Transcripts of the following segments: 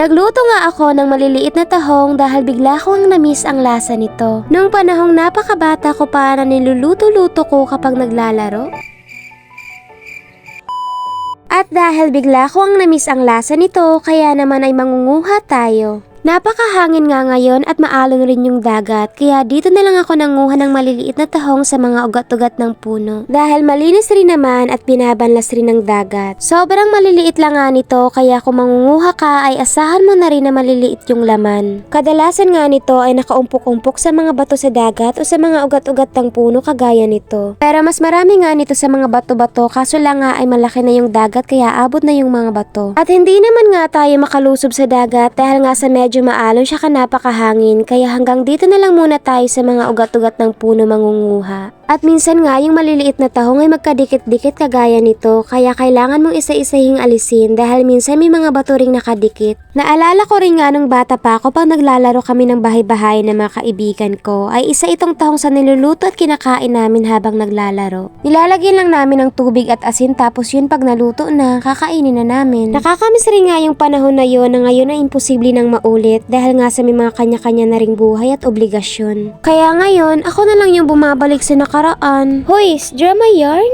Nagluto nga ako ng maliliit na tahong dahil bigla ko ang namiss ang lasa nito. Noong panahong napakabata ko pa na niluluto-luto ko kapag naglalaro. At dahil bigla ko ang namiss ang lasa nito, kaya naman ay mangunguha tayo. Napakahangin nga ngayon at maalon rin yung dagat, kaya dito na lang ako nanguha ng maliliit na tahong sa mga ugat-ugat ng puno. Dahil malinis rin naman at binabanlas rin ng dagat. Sobrang maliliit lang nga nito, kaya kung mangunguha ka ay asahan mo na rin na maliliit yung laman. Kadalasan nga nito ay nakaumpok-umpok sa mga bato sa dagat o sa mga ugat-ugat ng puno kagaya nito. Pero mas marami nga nito sa mga bato-bato kaso lang nga ay malaki na yung dagat kaya abot na yung mga bato. At hindi naman nga tayo makalusob sa dagat dahil nga sa medyo maalon siya ka napakahangin kaya hanggang dito na lang muna tayo sa mga ugat-ugat ng puno mangunguha. At minsan nga yung maliliit na tahong ay magkadikit-dikit kagaya nito kaya kailangan mong isa-isahing alisin dahil minsan may mga bato ring nakadikit. Naalala ko rin nga nung bata pa ako pag naglalaro kami ng bahay-bahay ng mga kaibigan ko ay isa itong tahong sa niluluto at kinakain namin habang naglalaro. Nilalagyan lang namin ng tubig at asin tapos yun pag naluto na kakainin na namin. Nakakamiss rin nga yung panahon na yon na ngayon ay imposible nang maulit dahil nga sa may mga kanya-kanya na ring buhay at obligasyon. Kaya ngayon, ako na lang yung bumabalik sa nakaraan. Hoy, drama yarn?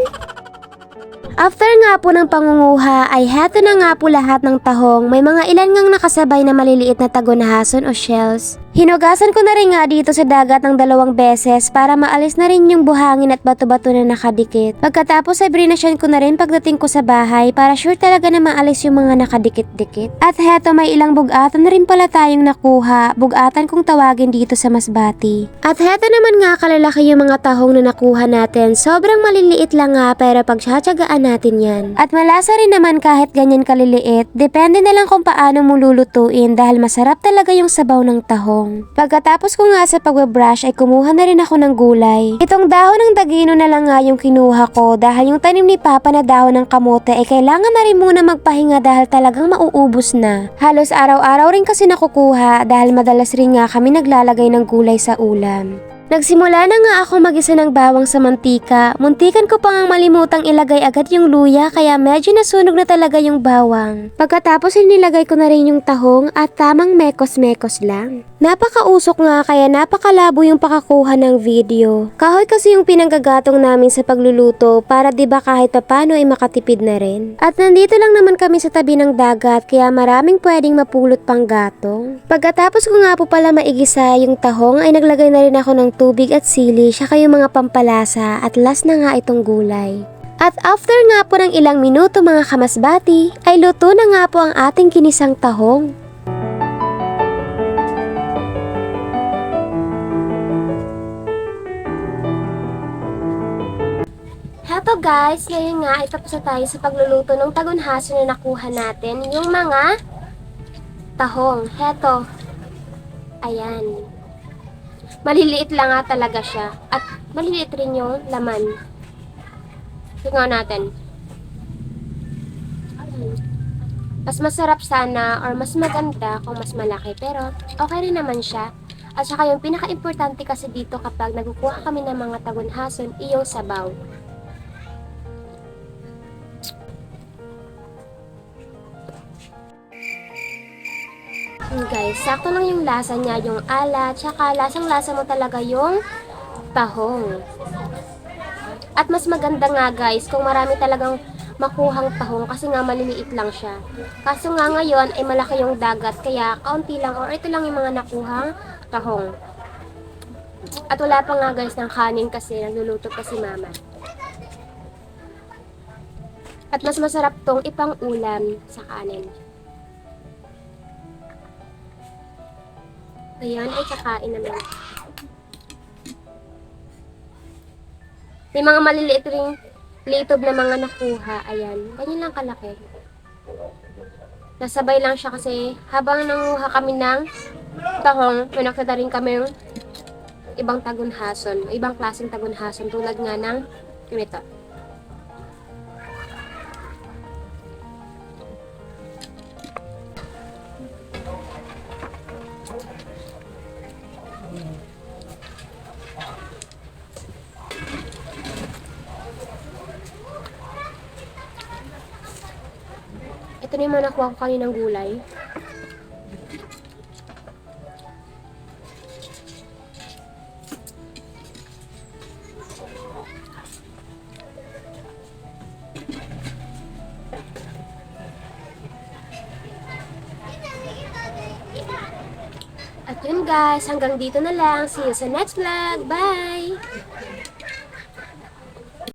After nga po ng pangunguha ay heto na nga po lahat ng tahong may mga ilan ngang nakasabay na maliliit na tagonahason o shells. Hinugasan ko na rin nga dito sa dagat ng dalawang beses para maalis na rin yung buhangin at bato-bato na nakadikit. Pagkatapos ay brinasyan ko na rin pagdating ko sa bahay para sure talaga na maalis yung mga nakadikit-dikit. At heto may ilang bugatan na rin pala tayong nakuha, bugatan kung tawagin dito sa Masbati. At heto naman nga kalalaki yung mga tahong na nakuha natin. Sobrang maliliit lang nga pero pagtsatsagaan natin yan. At malasa rin naman kahit ganyan kaliliit, depende na lang kung paano mo lulutuin dahil masarap talaga yung sabaw ng tahong. Pagkatapos ko nga sa pagbe-brush ay kumuha na rin ako ng gulay. Itong dahon ng dagino na lang nga yung kinuha ko dahil yung tanim ni Papa na dahon ng kamote ay kailangan na rin muna magpahinga dahil talagang mauubos na. Halos araw-araw rin kasi nakukuha dahil madalas rin nga kami naglalagay ng gulay sa ulam. Nagsimula na nga ako magisa ng bawang sa mantika. Muntikan ko pa ngang malimutang ilagay agad yung luya kaya medyo nasunog na talaga yung bawang. Pagkatapos ay nilagay ko na rin yung tahong at tamang mekos-mekos lang. Napakausok nga kaya napakalabo yung pakakuha ng video. Kahoy kasi yung pinanggagatong namin sa pagluluto para 'di ba kahit papano ay makatipid na rin. At nandito lang naman kami sa tabi ng dagat kaya maraming pwedeng mapulot pang gatong. Pagkatapos ko nga po pala maigisa yung tahong ay naglagay na rin ako ng tubig at sili siya yung mga pampalasa at last na nga itong gulay. At after nga po ng ilang minuto mga kamasbati, ay luto na nga po ang ating kinisang tahong. Heto guys, ngayon nga ay tapos na tayo sa pagluluto ng tagunhaso na nakuha natin. Yung mga tahong. Heto. Ayan. Maliliit lang nga talaga siya. At maliliit rin yung laman. Tingnan natin. Mas masarap sana or mas maganda kung mas malaki. Pero okay rin naman siya. At saka yung pinaka-importante kasi dito kapag nagkukuha kami ng mga tagunhason, iyong sabaw. Guys, sakto lang yung lasa niya, yung alat, tsaka lasang-lasa mo talaga yung tahong. At mas maganda nga guys, kung marami talagang makuhang tahong kasi nga maliliit lang siya. Kaso nga ngayon ay malaki yung dagat, kaya kaunti lang or ito lang yung mga nakuhang tahong. At wala pa nga guys ng kanin kasi nagluluto pa si mama. At mas masarap tong ipang ulam sa kanin. Ayan, ay kakain naman. May mga maliliit ring litob na mga nakuha. Ayan, ganyan lang kalaki. Nasabay lang siya kasi habang nanguha kami ng tahong, may nakita rin kami ibang tagunhason, ibang klaseng tagunhason tulad nga ng ganito. Ito na yung mga nakuha ko kaninang gulay. At yun guys, hanggang dito na lang. See you sa next vlog. Bye!